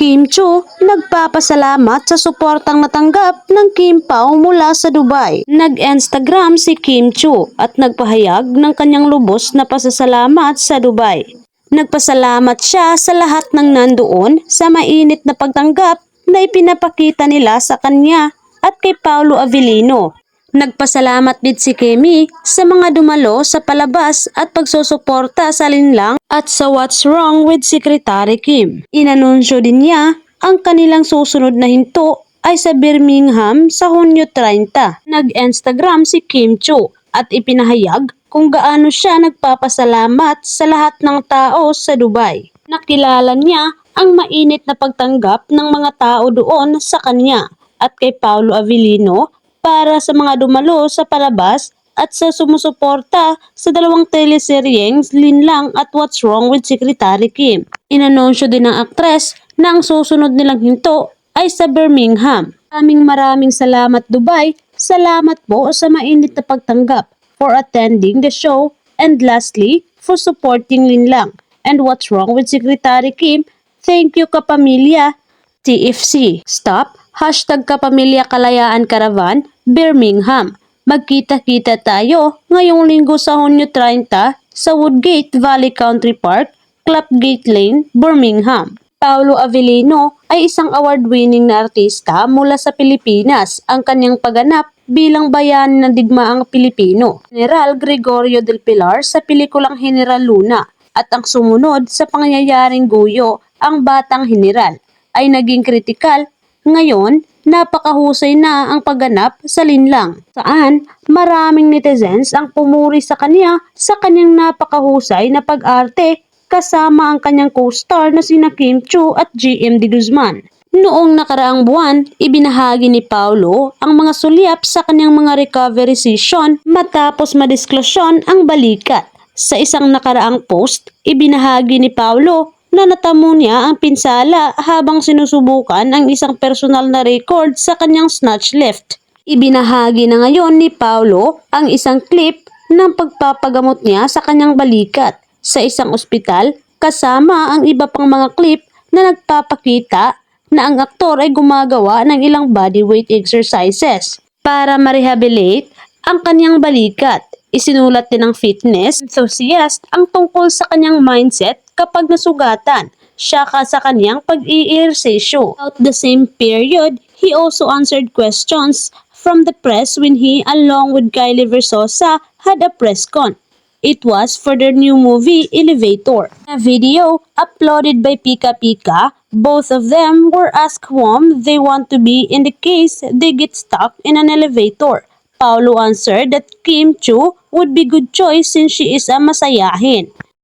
Kim Chu nagpapasalamat sa suportang natanggap ng Kim Pao mula sa Dubai. Nag-Instagram si Kim Chu at nagpahayag ng kanyang lubos na pasasalamat sa Dubai. Nagpasalamat siya sa lahat ng nandoon sa mainit na pagtanggap na ipinapakita nila sa kanya at kay Paulo Avellino. Nagpasalamat din si Kemi sa mga dumalo sa palabas at pagsusuporta sa linlang at sa What's Wrong with Secretary Kim. Inanunsyo din niya ang kanilang susunod na hinto ay sa Birmingham sa Hunyo 30. Nag-Instagram si Kim Chu at ipinahayag kung gaano siya nagpapasalamat sa lahat ng tao sa Dubai. Nakilala niya ang mainit na pagtanggap ng mga tao doon sa kanya at kay Paulo Avellino para sa mga dumalo sa palabas at sa sumusuporta sa dalawang teleseryeng Linlang at What's Wrong with Secretary Kim. Inanunsyo din ng aktres na ang susunod nilang hinto ay sa Birmingham. Maraming maraming salamat Dubai. Salamat po sa mainit na pagtanggap for attending the show and lastly for supporting Linlang. And what's wrong with Secretary Kim? Thank you kapamilya. TFC. Stop. Hashtag Kapamilya Kalayaan Caravan, Birmingham. Magkita-kita tayo ngayong linggo sa Hunyo 30 sa Woodgate Valley Country Park, Clapgate Lane, Birmingham. Paulo Avellino ay isang award-winning na artista mula sa Pilipinas. Ang kanyang pagganap bilang bayani ng digmaang Pilipino. General Gregorio del Pilar sa pelikulang General Luna at ang sumunod sa pangyayaring Guyo, ang Batang General, ay naging kritikal. Ngayon, napakahusay na ang pagganap sa linlang, saan maraming netizens ang pumuri sa kanya sa kanyang napakahusay na pag-arte kasama ang kanyang co-star na sina Kim Chu at GM de Guzman. Noong nakaraang buwan, ibinahagi ni Paulo ang mga sulyap sa kanyang mga recovery session matapos madisklusyon ang balikat. Sa isang nakaraang post, ibinahagi ni Paulo na natamo niya ang pinsala habang sinusubukan ang isang personal na record sa kanyang snatch lift. Ibinahagi na ngayon ni Paulo ang isang clip ng pagpapagamot niya sa kanyang balikat sa isang ospital kasama ang iba pang mga clip na nagpapakita na ang aktor ay gumagawa ng ilang bodyweight exercises para ma-rehabilitate ang kanyang balikat. Isinulat din ng fitness enthusiast ang tungkol sa kanyang mindset kapag nasugatan siya ka sa kanyang pag-iirsesyo. At the same period, he also answered questions from the press when he, along with Kylie Versosa, had a press con. It was for their new movie, Elevator. A video uploaded by Pika Pika, both of them were asked whom they want to be in the case they get stuck in an elevator. Paulo answered that Kim Chu would be good choice since she is a masayahin.